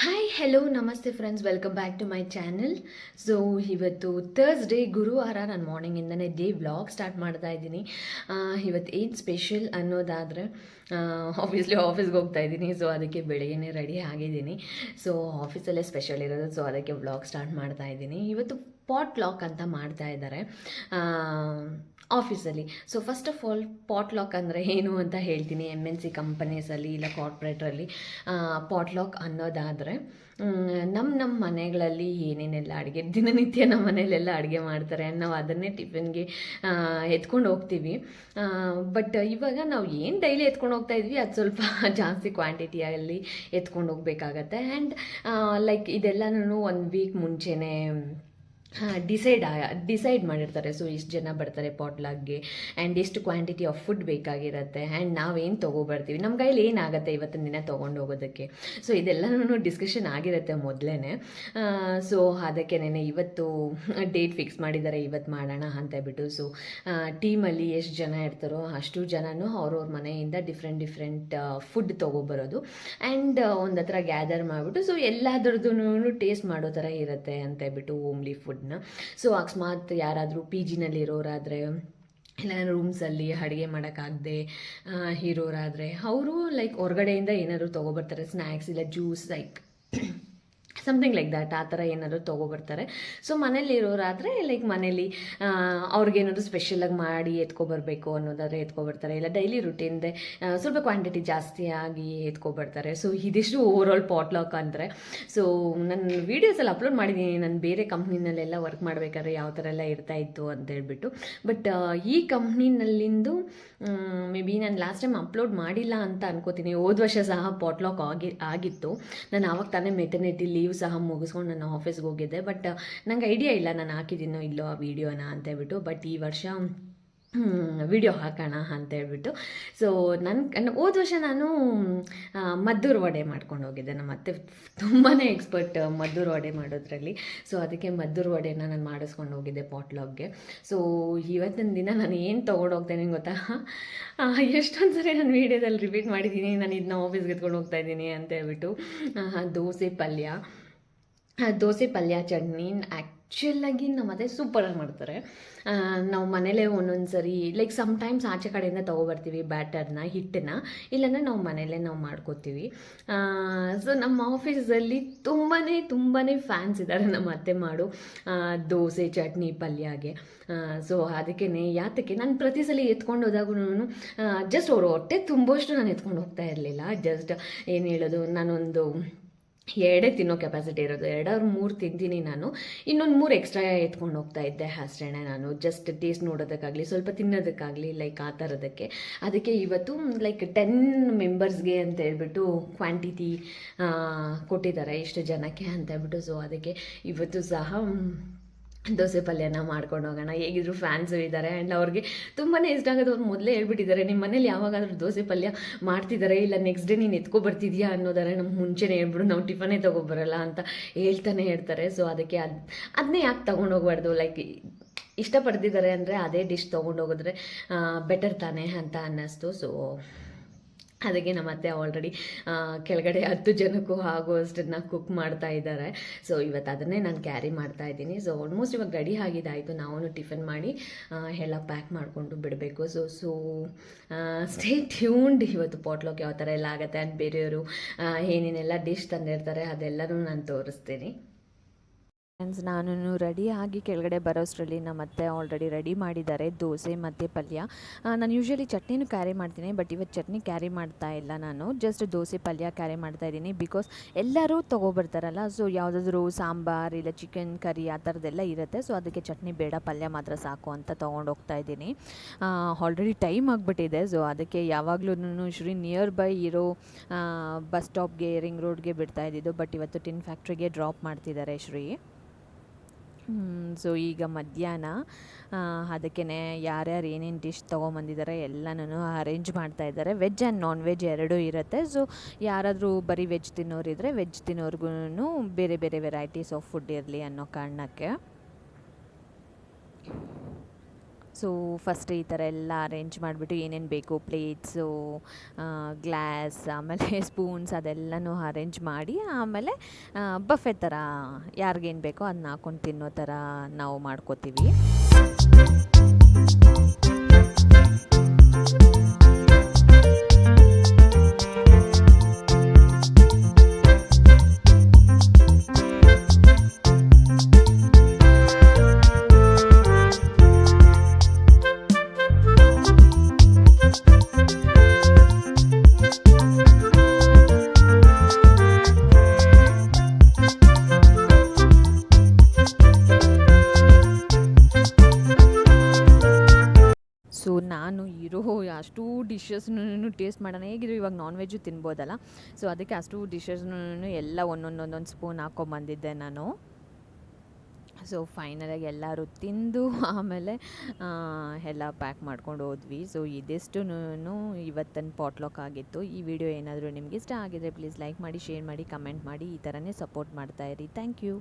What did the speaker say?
Hi hello ನಮಸ್ತೆ friends welcome back to my channel so ಇವತ್ತು Thursday ಗುರುವಾರ ನಾನು ಮಾರ್ನಿಂಗಿಂದನೇ ಡೇ ವ್ಲಾಗ್ ಸ್ಟಾರ್ಟ್ ಮಾಡ್ತಾ ಇದ್ದೀನಿ. ಇವತ್ತು ಏನು ಸ್ಪೆಷಲ್ ಅನ್ನೋದಾದರೆ ಆಬ್ವಿಯಸ್ಲಿ ಆಫೀಸ್ಗೆ ಹೋಗ್ತಾ ಇದ್ದೀನಿ. ಸೊ ಅದಕ್ಕೆ ಬೆಳಗ್ಗೆನೇ ರೆಡಿ ಆಗಿದ್ದೀನಿ. ಸೊ ಆಫೀಸಲ್ಲೇ ಸ್ಪೆಷಲ್ ಇರೋದು. ಸೊ ಅದಕ್ಕೆ ವ್ಲಾಗ್ ಸ್ಟಾರ್ಟ್ ಮಾಡ್ತಾ ಇದ್ದೀನಿ. ಇವತ್ತು ಪಾಟ್ ಲಾಕ್ ಅಂತ ಮಾಡ್ತಾ ಇದ್ದಾರೆ ಆಫೀಸಲ್ಲಿ so first of all potluck ಅಂದರೆ ಏನು ಅಂತ ಹೇಳ್ತೀನಿ. ಎಂ ಎನ್ ಸಿ ಕಂಪನೀಸಲ್ಲಿ ಇಲ್ಲ ಕಾರ್ಪೊರೇಟ್ರಲ್ಲಿ ಪಾಟ್ ಲಾಕ್ ಅನ್ನೋದಾದರೆ ನಮ್ಮ ನಮ್ಮ ಮನೆಗಳಲ್ಲಿ ಏನೇನೆಲ್ಲ ಅಡುಗೆ, ದಿನನಿತ್ಯ ನಮ್ಮ ಮನೆಯಲ್ಲೆಲ್ಲ ಅಡುಗೆ ಮಾಡ್ತಾರೆ. ನಾವು ಅದನ್ನೇ ಟಿಫಿನ್ಗೆ ಎತ್ಕೊಂಡು ಹೋಗ್ತೀವಿ. ಬಟ್ ಇವಾಗ ನಾವು ಏನು ಡೈಲಿ ಎತ್ಕೊಂಡು ಹೋಗ್ತಾ ಇದ್ವಿ, ಅದು ಸ್ವಲ್ಪ ಜಾಸ್ತಿ ಕ್ವಾಂಟಿಟಿಯಲ್ಲಿ ಎತ್ಕೊಂಡು ಹೋಗ್ಬೇಕಾಗತ್ತೆ. ಆ್ಯಂಡ್ ಲೈಕ್ ಇದೆಲ್ಲನೂ ಒಂದು ವೀಕ್ ಮುಂಚೆನೇ ಡಿಸೈಡ್ ಡಿಸೈಡ್ ಮಾಡಿರ್ತಾರೆ. ಸೊ ಇಷ್ಟು ಜನ ಬರ್ತಾರೆ ಪಾಟ್ಲಾಗ್ಗೆ ಆ್ಯಂಡ್ ಎಷ್ಟು ಕ್ವಾಂಟಿಟಿ ಆಫ್ ಫುಡ್ ಬೇಕಾಗಿರುತ್ತೆ ಆ್ಯಂಡ್ ನಾವೇನು ತೊಗೊಬರ್ತೀವಿ? ನಮ್ಮ ಕೈಲಿ ಏನಾಗುತ್ತೆ ಇವತ್ತಿನ ದಿನ ತೊಗೊಂಡು ಹೋಗೋದಕ್ಕೆ ಸೊ ಇದೆಲ್ಲನೂ ಡಿಸ್ಕಷನ್ ಆಗಿರುತ್ತೆ ಮೊದಲೇ ಸೊ ಅದಕ್ಕೆ ನೆನೆ ಇವತ್ತು ಡೇಟ್ ಫಿಕ್ಸ್ ಮಾಡಿದ್ದಾರೆ ಇವತ್ತು ಮಾಡೋಣ ಅಂತ ಹೇಳ್ಬಿಟ್ಟು. ಸೊ ಟೀಮಲ್ಲಿ ಎಷ್ಟು ಜನ ಇರ್ತಾರೋ ಅಷ್ಟು ಜನನೂ ಅವ್ರವ್ರ ಮನೆಯಿಂದ ಡಿಫ್ರೆಂಟ್ ಡಿಫ್ರೆಂಟ್ ಫುಡ್ ತೊಗೊಬರೋದು. ಆ್ಯಂಡ್ ಒಂದು ಹತ್ರ ಗ್ಯಾದರ್ ಮಾಡಿಬಿಟ್ಟು ಸೊ ಎಲ್ಲದ್ರದ್ದು ಟೇಸ್ಟ್ ಮಾಡೋ ಥರ ಇರುತ್ತೆ ಅಂತ ಹೇಳ್ಬಿಟ್ಟು ಓಮ್ಲಿ ಫುಡ್ನ ಸೊ ಅಕಸ್ಮಾತ್ ಯಾರಾದರೂ ಪಿ ಜಿನಲ್ಲಿರೋರಾದರೆ ಇಲ್ಲ ರೂಮ್ಸಲ್ಲಿ ಅಡುಗೆ ಮಾಡೋಕ್ಕಾಗದೆ ಹೀರೋರಾದರೆ ಅವರು ಲೈಕ್ ಹೊರಗಡೆಯಿಂದ ಏನಾದರೂ ತೊಗೊಬರ್ತಾರೆ ಸ್ನ್ಯಾಕ್ಸ್ ಇಲ್ಲ juice like something like that ಆ ಥರ ಏನಾದರೂ ತೊಗೊಬರ್ತಾರೆ. ಸೊ ಮನೇಲಿರೋರಾದರೆ ಲೈಕ್ ಮನೇಲಿ ಅವ್ರಿಗೇನಾದ್ರು ಸ್ಪೆಷಲಾಗಿ ಮಾಡಿ ಎತ್ಕೊಬರ್ಬೇಕು ಅನ್ನೋದಾದರೆ ಎತ್ಕೊಬರ್ತಾರೆ. ಇಲ್ಲ ಡೈಲಿ ರುಟೀನ್ದೆ ಸ್ವಲ್ಪ ಕ್ವಾಂಟಿಟಿ ಜಾಸ್ತಿ ಆಗಿ ಎತ್ಕೊಬರ್ತಾರೆ. ಸೊ ಇದಿಷ್ಟು ಓವರ್ ಆಲ್ ಪಾಟ್ಲಾಕ್ ಅಂದರೆ ಸೊ ನನ್ನ ವೀಡಿಯೋಸಲ್ಲಿ ಅಪ್ಲೋಡ್ ಮಾಡಿದ್ದೀನಿ ನಾನು ಬೇರೆ ಕಂಪ್ನಿನಲ್ಲೆಲ್ಲ ವರ್ಕ್ ಮಾಡಬೇಕಾದ್ರೆ ಯಾವ ಥರ ಎಲ್ಲ ಇರ್ತಾ ಇತ್ತು ಅಂತ ಹೇಳ್ಬಿಟ್ಟು. ಬಟ್ ಈ ಕಂಪ್ನಿನಲ್ಲಿಂದು ಮೇ ಬಿ ನಾನು ಲಾಸ್ಟ್ ಟೈಮ್ ಅಪ್ಲೋಡ್ ಮಾಡಿಲ್ಲ ಅಂತ ಅನ್ಕೋತೀನಿ. ಹೋದ ವರ್ಷ ಸಹ ಪಾಟ್ಲಾಕ್ ಆಗಿ, ಆಗಿತ್ತು. ನಾನು ಆವಾಗ ತಾನೇ ಮೆಟರ್ನಿಟಿ ಲೀವ್ ಸಹ ಮುಗಿಸ್ಕೊಂಡು ನಾನು ಆಫೀಸ್ಗೆ ಹೋಗಿದ್ದೆ. ಬಟ್ ನಂಗೆ ಐಡಿಯಾ ಇಲ್ಲ ನಾನು ಹಾಕಿದ್ದೀನೋ ಇಲ್ಲೋ ಆ ವಿಡಿಯೋನ ಅಂತ ಹೇಳ್ಬಿಟ್ಟು. ಬಟ್ ಈ ವರ್ಷ ವಿಡಿಯೋ ಹಾಕೋಣ ಅಂತ ಹೇಳ್ಬಿಟ್ಟು. ಸೊ ನನ್ನ ಹೋದ ವರ್ಷ ನಾನು ಮದ್ದೂರು ವಡೆ ಮಾಡ್ಕೊಂಡು ಹೋಗಿದ್ದೆ. ನಮ್ಮ ಅತ್ತೆ ತುಂಬಾ ಎಕ್ಸ್ಪರ್ಟ್ ಮದ್ದೂರು ವಡೆ ಮಾಡೋದ್ರಲ್ಲಿ. ಸೊ ಅದಕ್ಕೆ ಮದ್ದೂರು ವಡೆನ ನಾನು ಮಾಡಿಸ್ಕೊಂಡು ಹೋಗಿದ್ದೆ ಪಾಟ್ಲಾಗ್ಗೆ ಸೊ ಇವತ್ತಿನ ದಿನ ನಾನು ಏನು ತೊಗೊಂಡು ಹೋಗ್ತೇನೆ ಗೊತ್ತಾ? ಎಷ್ಟೊಂದು ಸರಿ ನಾನು ವೀಡಿಯೋದಲ್ಲಿ ರಿಪೀಟ್ ಮಾಡಿದ್ದೀನಿ. ನಾನು ಇದನ್ನ ಆಫೀಸ್ಗೆ ಎತ್ಕೊಂಡು ಹೋಗ್ತಾ ಇದ್ದೀನಿ ಅಂತ ಹೇಳ್ಬಿಟ್ಟು. ದೋಸೆ ಪಲ್ಯ. ದೋಸೆ ಪಲ್ಯ, ಚಟ್ನಿ ಆ್ಯಕ್ಚುಲಾಗಿ ನಮ್ಮ ಅದೇ ಸೂಪರಾಗಿ ಮಾಡ್ತಾರೆ. ನಾವು ಮನೇಲೇ ಒಂದೊಂದು ಸರಿ ಲೈಕ್ ಸಮ್ಟೈಮ್ಸ್ ಆಚೆ ಕಡೆಯಿಂದ ತೊಗೊಬರ್ತೀವಿ ಬ್ಯಾಟರ್ನ ಹಿಟ್ಟನ್ನ. ಇಲ್ಲಾಂದರೆ ನಾವು ಮನೇಲೇ ನಾವು ಮಾಡ್ಕೋತೀವಿ. ಸೊ ನಮ್ಮ ಆಫೀಸಲ್ಲಿ ತುಂಬಾ ತುಂಬಾ ಫ್ಯಾನ್ಸ್ ಇದ್ದಾರೆ ನಮ್ಮ ಅತ್ತೆ ಮಾಡು. ದೋಸೆ, ಚಟ್ನಿ, ಪಲ್ಯಗೆ. ಸೊ ಅದಕ್ಕೇ ಯಾತಕ್ಕೆ? ನಾನು ಪ್ರತಿ ಸಲ ಎತ್ಕೊಂಡು ಹೋದಾಗೂ ಜಸ್ಟ್ ಅವರು ಹೊಟ್ಟೆ ತುಂಬೋಷ್ಟು ನಾನು ಎತ್ಕೊಂಡು ಹೋಗ್ತಾ ಇರಲಿಲ್ಲ. ಜಸ್ಟ್ ಏನು ಹೇಳೋದು, ನಾನೊಂದು ಎರಡೇ ತಿನ್ನೋ ಕೆಪಾಸಿಟಿ ಇರೋದು. ಎರಡಾರು ಮೂರು ತಿಂತೀನಿ ನಾನು. ಇನ್ನೊಂದು ಮೂರು ಎಕ್ಸ್ಟ್ರಾ ಎತ್ಕೊಂಡು ಹೋಗ್ತಾ ಇದ್ದೆ ಅಷ್ಟೇ ನಾನು. ಜಸ್ಟ್ ಟೇಸ್ಟ್ ನೋಡೋದಕ್ಕಾಗಲಿ, ಸ್ವಲ್ಪ ತಿನ್ನೋದಕ್ಕಾಗಲಿ ಲೈಕ್ ಆ ಥರದಕ್ಕೆ. ಅದಕ್ಕೆ ಇವತ್ತು ಲೈಕ್ ಟೆನ್ ಮೆಂಬರ್ಸ್ಗೆ ಅಂತ ಹೇಳ್ಬಿಟ್ಟು ಕ್ವಾಂಟಿಟಿ ಕೊಟ್ಟಿದ್ದಾರೆ ಇಷ್ಟು ಜನಕ್ಕೆ ಅಂತ ಹೇಳ್ಬಿಟ್ಟು. ಸೊ ಅದಕ್ಕೆ ಇವತ್ತು ಸಹ ದೋಸೆ ಪಲ್ಯನ ಮಾಡ್ಕೊಂಡು ಹೋಗೋಣ. ಹೇಗಿದ್ರು ಫ್ಯಾನ್ಸು ಇದ್ದಾರೆ ಆ್ಯಂಡ್ ಅವ್ರಿಗೆ ತುಂಬಾ ಇಷ್ಟ ಆಗೋದು. ಅವ್ರು ಮೊದಲೇ ಹೇಳ್ಬಿಟ್ಟಿದ್ದಾರೆ ನಿಮ್ಮ ಮನೇಲಿ ಯಾವಾಗಾದರೂ ದೋಸೆ ಪಲ್ಯ ಮಾಡ್ತಿದ್ದಾರೆ ಇಲ್ಲ ನೆಕ್ಸ್ಟ್ ಡೇ ನೀನು ಎತ್ಕೊ ಬರ್ತಿದ್ಯಾ? ಅನ್ನೋದಾರೆ ನಮ್ಮ ಮುಂಚೆನೇ ಹೇಳ್ಬಿಡು. ನಾವು ಟಿಫನೇ ತೊಗೊಬರಲ್ಲ ಅಂತ ಹೇಳ್ತಾನೆ ಹೇಳ್ತಾರೆ. ಸೊ ಅದಕ್ಕೆ ಅದು ಅದನ್ನೇ ಯಾಕೆ ತೊಗೊಂಡೋಗ್ಬಾರ್ದು? ಲೈಕ್ ಇಷ್ಟಪಡ್ತಿದ್ದಾರೆ ಅಂದರೆ ಅದೇ ಡಿಶ್ ತೊಗೊಂಡೋಗಿದ್ರೆ ಬೆಟರ್ ತಾನೇ ಅಂತ ಅನ್ನಿಸ್ತು. ಸೊ ಅದಕ್ಕೆ ನಮ್ಮ ಅತ್ತೆ ಆಲ್ರೆಡಿ ಕೆಳಗಡೆ ಹತ್ತು ಜನಕ್ಕೂ ಆಗುವಷ್ಟನ್ನು ಕುಕ್ ಮಾಡ್ತಾ ಇದ್ದಾರೆ. ಸೊ ಇವತ್ತು ಅದನ್ನೇ ನಾನು ಕ್ಯಾರಿ ಮಾಡ್ತಾ ಇದ್ದೀನಿ. ಸೊ ಆಲ್ಮೋಸ್ಟ್ ಇವಾಗ ಗಡಿ ಆಗಿದ್ದಾಯಿತು. ನಾವು ಟಿಫನ್ ಮಾಡಿ ಎಲ್ಲ ಪ್ಯಾಕ್ ಮಾಡಿಕೊಂಡು ಬಿಡಬೇಕು. ಸೊ ಸೊ ಸ್ಟೇ ಟ್ಯೂನ್ಡ್ ಇವತ್ತು ಪಾಟ್ಲಾಕ್ ಯಾವ ಥರ ಎಲ್ಲ ಆಗುತ್ತೆ ಅಂತ ಬೇರೆಯವರು ಏನೇನೆಲ್ಲ ಡಿಶ್ ತಂದಿರ್ತಾರೆ ಅದೆಲ್ಲನೂ ನಾನು ತೋರಿಸ್ತೀನಿ. ಫ್ರೆಂಡ್ಸ್ ನಾನು ಆಗಿ ಕೆಳಗಡೆ ಬರೋಷ್ಟರಲ್ಲಿ ನಮ್ಮ ಅತ್ತೆ ಆಲ್ರೆಡಿ ರೆಡಿ ಮಾಡಿದ್ದಾರೆ. ದೋಸೆ ಮತ್ತು ಪಲ್ಯ. ನಾನು ಯೂಶ್ವಲಿ ಚಟ್ನಿನೂ ಕ್ಯಾರಿ ಮಾಡ್ತೀನಿ ಬಟ್ ಇವತ್ತು ಚಟ್ನಿ ಕ್ಯಾರಿ ಮಾಡ್ತಾ ಇಲ್ಲ ನಾನು. ಜಸ್ಟ್ ದೋಸೆ, ಪಲ್ಯ ಕ್ಯಾರಿ ಮಾಡ್ತಾ ಇದ್ದೀನಿ ಬಿಕಾಸ್ ಎಲ್ಲರೂ ತೊಗೊಬರ್ತಾರಲ್ಲ ಸೊ ಯಾವುದಾದ್ರೂ ಸಾಂಬಾರ್ ಇಲ್ಲ ಚಿಕನ್ ಕರಿ ಆ ಥರದ್ದೆಲ್ಲ ಇರುತ್ತೆ ಸೊ ಅದಕ್ಕೆ ಚಟ್ನಿ ಬೇಡ, ಪಲ್ಯ ಮಾತ್ರ ಸಾಕು ಅಂತ ತೊಗೊಂಡು ಹೋಗ್ತಾ ಇದ್ದೀನಿ. ಆಲ್ರೆಡಿ ಟೈಮ್ ಆಗಿಬಿಟ್ಟಿದೆ ಸೊ ಅದಕ್ಕೆ ಯಾವಾಗಲೂ ಶ್ರೀ ನಿಯರ್ ಬೈ ಇರೋ ಬಸ್ ಸ್ಟಾಪ್ಗೆ ರಿಂಗ್ ರೋಡ್ಗೆ ಬಿಡ್ತಾ ಇದ್ದಿದ್ದು ಬಟ್ ಇವತ್ತು ಟಿನ್ ಫ್ಯಾಕ್ಟ್ರಿಗೆ ಡ್ರಾಪ್ ಮಾಡ್ತಿದ್ದಾರೆ, ಶ್ರೀ. ಸೊ ಈಗ ಮಧ್ಯಾಹ್ನ ಅದಕ್ಕೇ ಯಾರ್ಯಾರು ಏನೇನು ಡಿಶ್ ತೊಗೊಂಬಂದಿದ್ದಾರೆ ಎಲ್ಲನೂ ಅರೇಂಜ್ ಮಾಡ್ತಾ ಇದ್ದಾರೆ. ವೆಜ್ ಆ್ಯಂಡ್ ನಾನ್ ವೆಜ್ ಎರಡೂ ಇರುತ್ತೆ. ಸೊ ಯಾರಾದರೂ ಬರೀ ವೆಜ್ ತಿನ್ನೋರಿದ್ರೆ ವೆಜ್ ತಿನ್ನೋರ್ಗೂ ಬೇರೆ ಬೇರೆ ವೆರೈಟೀಸ್ ಆಫ್ ಫುಡ್ ಇರಲಿ ಅನ್ನೋ ಕಾರಣಕ್ಕೆ. ಸೊ ಫಸ್ಟ್ ಈ ಥರ ಎಲ್ಲ ಅರೇಂಜ್ ಮಾಡಿಬಿಟ್ಟು ಏನೇನು ಬೇಕು ಪ್ಲೇಟ್ಸು ಗ್ಲಾಸ್ ಆಮೇಲೆ ಸ್ಪೂನ್ಸ್ ಅದೆಲ್ಲನೂ ಅರೇಂಜ್ ಮಾಡಿ, ಆಮೇಲೆ ಬಫೆ ಥರ ಯಾರಿಗೇನು ಬೇಕೋ ಅದನ್ನ ಹಾಕೊಂಡು ತಿನ್ನೋ ಥರ ನಾವು ಮಾಡ್ಕೋತೀವಿ. ಡಿಶಸ್ನು ಟೇಸ್ಟ್ ಮಾಡೋಣ ಹೇಗಿದ್ರು ಇವಾಗ ನಾನ್ ವೆಜ್ಜು ತಿನ್ಬೋದಲ್ಲ ಸೊ ಅದಕ್ಕೆ ಅಷ್ಟು ಡಿಶಸ್ನು ಎಲ್ಲ ಒಂದೊಂದೊಂದೊಂದು ಸ್ಪೂನ್ ಹಾಕ್ಕೊಂಬಂದಿದ್ದೆ ನಾನು ಸೊ ಫೈನಲಾಗಿ ಎಲ್ಲರೂ ತಿಂದು ಆಮೇಲೆ ಎಲ್ಲ ಪ್ಯಾಕ್ ಮಾಡ್ಕೊಂಡು ಹೋದ್ವಿ ಸೊ ಇದಿಷ್ಟು ಇವತ್ತಿನ ಪಾಟ್ಲಾಕ್ ಆಗಿತ್ತು ಈ ವಿಡಿಯೋ ಏನಾದರೂ ನಿಮ್ಗೆ ಇಷ್ಟ ಆಗಿದ್ರೆ ಪ್ಲೀಸ್ ಲೈಕ್ ಮಾಡಿ ಶೇರ್ ಮಾಡಿ ಕಮೆಂಟ್ ಮಾಡಿ ಈ ಥರನೇ ಸಪೋರ್ಟ್ ಮಾಡ್ತಾಯಿರಿ ಥ್ಯಾಂಕ್ ಯು